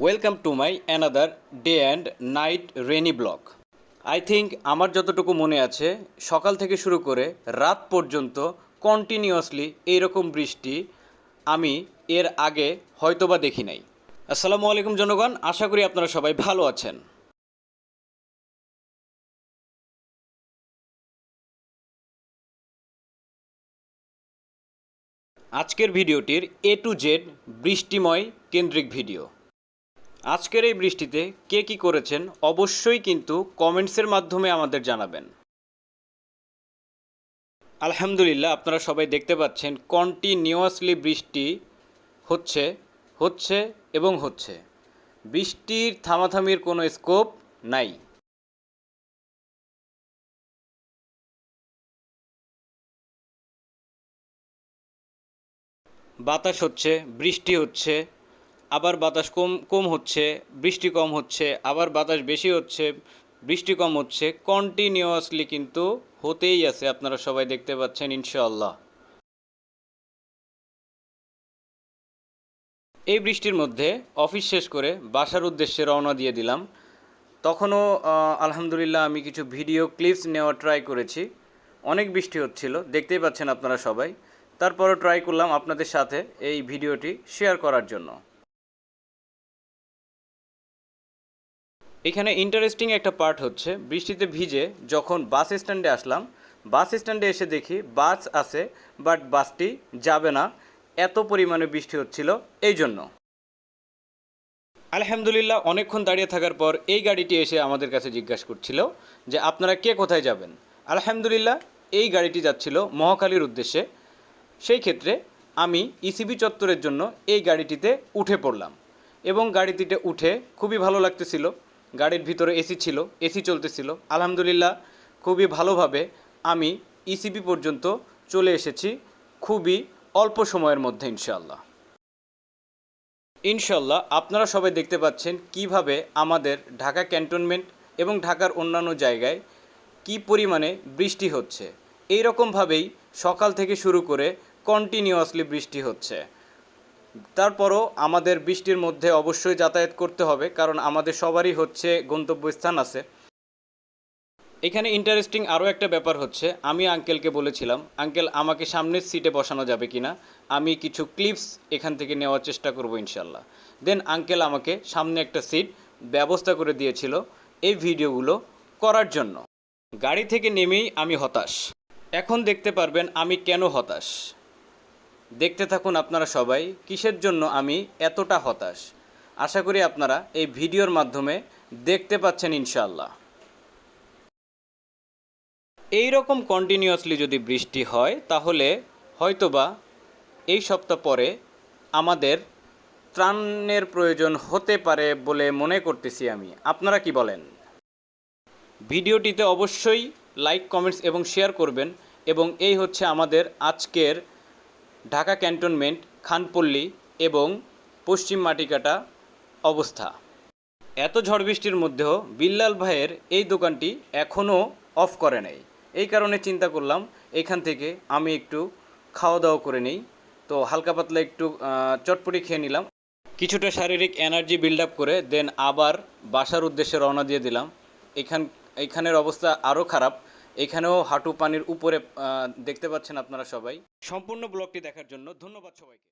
Welcome to my another day and night rainy vlog I think আমার যতটুকু মনে আছে, সকাল থেকে শুরু করে রাত পর্যন্ত কন্টিনিউয়াসলি এইরকম বৃষ্টি আমি এর আগে হয়তোবা দেখি নাই। আসসালামু আলাইকুম জনগণ, আশা করি আপনারা সবাই ভালো আছেন। আজকের ভিডিওটির এ টু জেড বৃষ্টিময় কেন্দ্রিক ভিডিও। আজকের এই বৃষ্টিতে কে কি করেছেন অবশ্যই কিন্তু কমেন্টসের মাধ্যমে আমাদের জানাবেন। আলহামদুলিল্লাহ, আপনারা সবাই দেখতে পাচ্ছেন কন্টিনিউয়াসলি বৃষ্টি হচ্ছে হচ্ছে এবং হচ্ছে। বৃষ্টির থামাথামির কোনো স্কোপ নাই। বাতাস হচ্ছে, বৃষ্টি হচ্ছে আবার বাতাস কম কম হচ্ছে, বৃষ্টি কম হচ্ছে, আবার বাতাস বেশি হচ্ছে, বৃষ্টি কম হচ্ছে কন্টিনিউয়াসলি কিন্তু হতেই আছে, আপনারা সবাই দেখতে পাচ্ছেন, ইনশাআল্লাহ। এই বৃষ্টির মধ্যে অফিস শেষ করে বাসার উদ্দেশ্যে রওনা দিয়ে দিলাম। তখনও আলহামদুলিল্লাহ আমি কিছু ভিডিও ক্লিপস নেওয়ার ট্রাই করেছি। অনেক বৃষ্টি হচ্ছিল, দেখতেই পাচ্ছেন আপনারা সবাই। তারপরও ট্রাই করলাম আপনাদের সাথে এই ভিডিওটি শেয়ার করার জন্য। এখানে ইন্টারেস্টিং একটা পার্ট হচ্ছে, বৃষ্টিতে ভিজে যখন বাস স্ট্যান্ডে আসলাম, বাস স্ট্যান্ডে এসে দেখি বাস আছে বাট বাসটি যাবে না, এত পরিমাণে বৃষ্টি হচ্ছিল এই জন্য। আলহামদুলিল্লাহ, অনেকক্ষণ দাঁড়িয়ে থাকার পর এই গাড়িটি এসে আমাদের কাছে জিজ্ঞাসা করছিল যে, আপনারা কে কোথায় যাবেন? আলহামদুলিল্লাহ, এই গাড়িটি যাচ্ছিল মহাখালীর উদ্দেশ্যে। সেই ক্ষেত্রে আমি ইসিবি চত্বরের জন্য এই গাড়িটিতে উঠে পড়লাম এবং গাড়িটিতে উঠে খুবই ভালো লাগতেছিল। গাড়ির ভিতরে এসি ছিল, এসি চলতেছিল। আলহামদুলিল্লাহ, খুবই ভালোভাবে আমি ইসিবি পর্যন্ত চলে এসেছি, খুবই অল্প সময়ের মধ্যে ইনশাল্লাহ ইনশাল্লাহ আপনারা সবাই দেখতে পাচ্ছেন কীভাবে আমাদের ঢাকা ক্যান্টনমেন্ট এবং ঢাকার অন্যান্য জায়গায় কি পরিমাণে বৃষ্টি হচ্ছে। এই রকমভাবেই সকাল থেকে শুরু করে কন্টিনিউয়াসলি বৃষ্টি হচ্ছে। তারপরও আমাদের বৃষ্টির মধ্যে অবশ্যই যাতায়াত করতে হবে, কারণ আমাদের সবারই হচ্ছে গন্তব্যস্থান আছে। এখানে ইন্টারেস্টিং আরও একটা ব্যাপার হচ্ছে, আমি আঙ্কেলকে বলেছিলাম আঙ্কেল আমাকে সামনের সিটে বসানো যাবে কি না আমি কিছু ক্লিপস এখান থেকে নেওয়ার চেষ্টা করব ইনশাল্লাহ দেন আঙ্কেল আমাকে সামনে একটা সিট ব্যবস্থা করে দিয়েছিল এই ভিডিওগুলো করার জন্য। গাড়ি থেকে নেমেই আমি হতাশ। এখন দেখতে পারবেন আমি কেন হতাশ। দেখতে থাকুন আপনারা সবাই, কিসের জন্য আমি এতটা হতাশ? আশা করি আপনারা এই ভিডিওর মাধ্যমে দেখতে পাচ্ছেন ইনশাল্লাহ এই রকম কন্টিনিউয়াসলি যদি বৃষ্টি হয়, তাহলে হয়তোবা এই সপ্তাহ পরে আমাদের ত্রাণের প্রয়োজন হতে পারে বলে মনে করতেছি আমি। আপনারা কি বলেন? ভিডিওটিতে অবশ্যই লাইক কমেন্টস এবং শেয়ার করবেন এবং এই হচ্ছে আমাদের আজকের ঢাকা ক্যান্টনমেন্ট, খানপল্লী এবং পশ্চিম মাটিকাটা অবস্থা। এত ঝড় বৃষ্টির মধ্যেও বিল্লাল ভাইয়ের এই দোকানটি এখনও অফ করে নাই। এই কারণে চিন্তা করলাম, এখান থেকে আমি একটু খাওয়া দাওয়া করে নিই। তো হালকা পাতলা একটু চটপটি খেয়ে নিলাম। কিছুটা শারীরিক এনার্জি বিল্ড আপ করে দেন আবার বাসার উদ্দেশ্যে রওনা দিয়ে দিলাম। এখান, এখানের অবস্থা আরও খারাপ। এখানেও হাঁটু পানির উপরে দেখতে পাচ্ছেন আপনারা সবাই। সম্পূর্ণ ব্লগটি দেখার জন্য ধন্যবাদ সবাইকে।